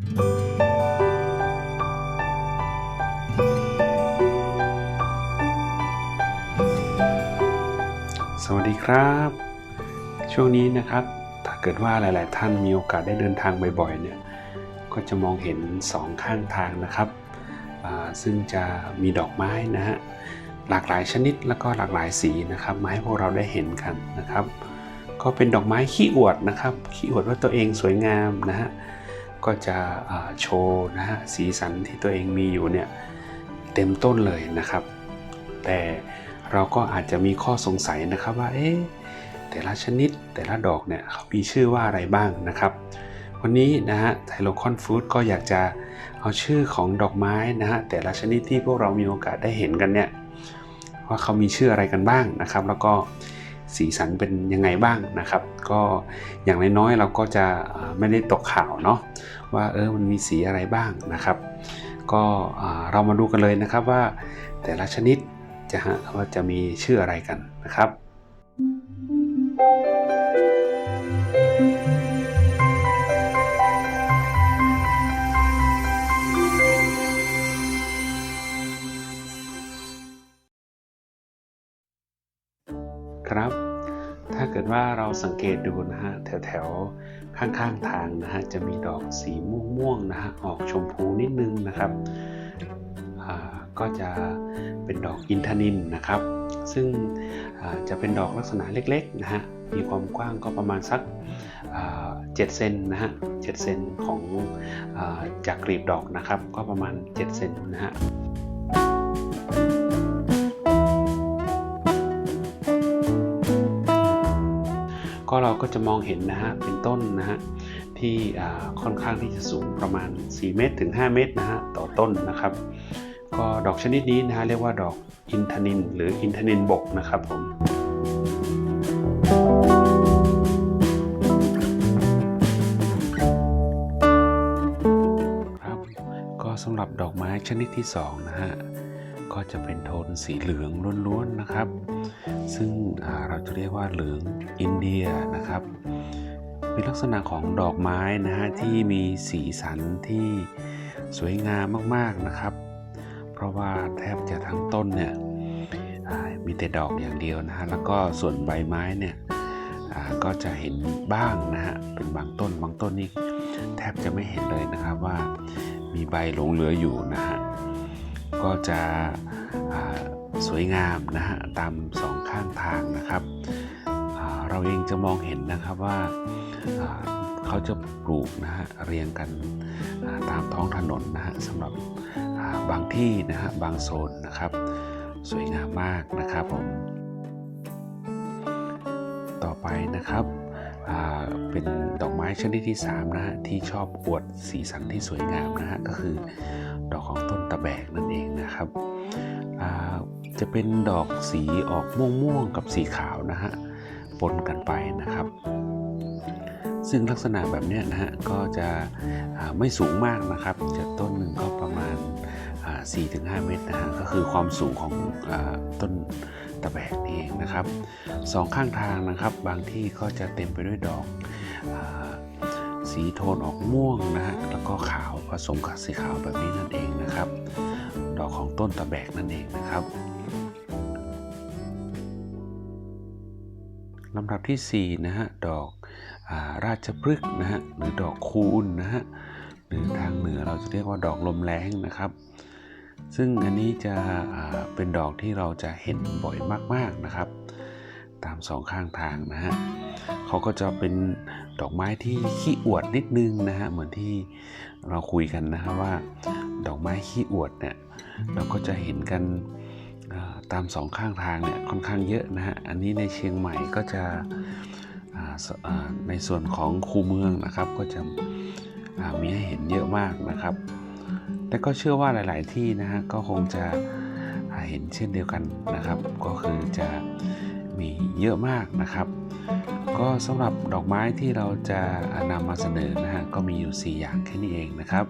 สวัสดีครับ ช่วงนี้นะครับ ถ้าเกิดว่าหลาย ๆ ท่านมีโอกาสได้เดินทางบ่อย ๆ เนี่ย ก็จะมองเห็นสองข้างทางนะครับ ซึ่งจะมีดอกไม้นะฮะ หลากหลายชนิดแล้วก็หลากหลายสีนะครับ มาให้พวกเราได้เห็นกันนะครับ ก็เป็นดอกไม้ขี้อวดนะครับ ขี้อวดว่าตัวเองสวยงามนะฮะ ก็จะโชว์นะฮะสีสันที่ตัวเองมีอยู่เนี่ยเต็มต้นเลยนะครับ แต่เราก็อาจจะมีข้อสงสัยนะครับว่าเอ๊ะแต่ละชนิดแต่ละดอกเนี่ยเขามีชื่อว่าอะไรบ้างนะครับ วันนี้นะฮะไทโลคอนฟู้ดก็อยากจะเอาชื่อของดอกไม้นะฮะแต่ละชนิดที่พวกเรามีโอกาสได้เห็นกันเนี่ยว่าเขามีชื่ออะไรกันบ้างนะครับ แล้วก็สีสันเป็นยังไงบ้างนะครับ ก็อย่างน้อยๆเราก็จะไม่ได้ตกข่าวเนาะ ว่าเออมันมีสีอะไรบ้างนะครับ ก็เรามาดูกันเลยนะครับว่าแต่ละชนิดจะฮะว่าจะมีชื่ออะไรกันนะครับครับ ถ้าเกิดว่าเราสังเกตดูนะฮะแถวๆข้างๆทางนะฮะจะมีดอกสีม่วงๆนะฮะออกชมพูนิดนึงนะครับก็จะเป็นดอกอินทนินนะครับ ซึ่งจะเป็นดอกลักษณะเล็กๆนะฮะมีความกว้างก็ประมาณสักอ่า7เซนนะฮะ7เซนของอจากกลีบดอกนะครับ ก็ประมาณ 7 เซนนะฮะ ก็เราก็จะมองเห็นนะฮะเป็นต้นนะฮะที่ค่อนข้างที่จะสูงประมาณ 4 เมตรถึง 5 เมตรนะฮะต่อต้นนะครับ ก็ดอกชนิดนี้นะฮะเรียกว่าดอกอินทนินหรืออินทนินบกนะครับผมครับก็สำหรับดอกไม้ชนิดที่2นะฮะ ก็จะเป็นโทนสีเหลืองล้วนๆนะครับ ซึ่งเราจะเรียกว่าเหลืองอินเดียนะครับเป็นลักษณะของดอกไม้นะฮะที่มีสีสันที่สวยงามมากๆนะครับ เพราะว่าแทบจะทั้งต้นเนี่ยมีแต่ดอกอย่างเดียวนะฮะแล้วก็ส่วนใบไม้เนี่ยก็จะเห็นบ้างนะฮะเป็นบางต้นบางต้นนี่แทบจะไม่เห็นเลยนะครับว่ามีใบหลงเหลืออยู่นะฮะ ก็จะสวยงามนะฮะตามสองข้างทางนะครับเราเองจะมองเห็นนะครับว่าเขาจะปลูกนะฮะเรียงกันตามท้องถนนนะฮะสำหรับบางที่นะฮะบางโซนนะครับ สวยงามมากนะครับผมต่อไปนะครับ เป็นดอกไม้ชนิดที่3นะฮะที่ชอบอวดสีสันที่สวยงามนะฮะก็คือดอกของต้นตะแบกนั่นเองนะครับจะเป็นดอกสีออกม่วงๆกับสีขาวนะฮะปนกันไปนะครับ ซึ่งลักษณะแบบนี้นะฮะก็จะไม่สูงมากนะครับจะต้นหนึ่ง 4-5 เมตรนะฮะก็คือความสูงของอต้นตะแบกนี่เองนะครับสองข้างทางนะครับบางที่ก็จะเต็มไปด้วยดอกอสีโทนออกม่วงนะฮะแล้วก็ขาวผสมกับสีขาวแบบนี้นั่นเองนะครับ ดอกของต้นตะแบกนั่นเองนะครับลำดับที่4นะฮะดอกอาราชพฤกษ์นะฮะหรือดอกคูณนะฮะหรือทางเหนือเราจะเรียกว่าดอกลมแรงนะครับ ซึ่งอันนี้จะเป็นดอกที่เราจะเห็นบ่อยมากๆนะครับ ตามสองข้างทางนะฮะเขาก็จะเป็นดอกไม้ที่ขี้อวดนิดนึงนะฮะเหมือนที่เราคุยกันนะฮะว่า ดอกไม้ขี้อวดเนี่ยเราก็จะเห็นกันตามสองข้างทางเนี่ยค่อนข้างเยอะนะฮะอันนี้ในเชียงใหม่ก็จะในส่วนของคูเมืองนะครับก็จะมีให้เห็นเยอะมากนะครับ แต่ก็เชื่อว่าหลาย ๆ ที่นะฮะก็คงจะเห็นเช่นเดียวกันนะครับ ก็คือจะมีเยอะมากนะครับ ก็สำหรับดอกไม้ที่เราจะนำมาเสนอนะฮะก็มีอยู่ 4 อย่างแค่นี้เองนะครับ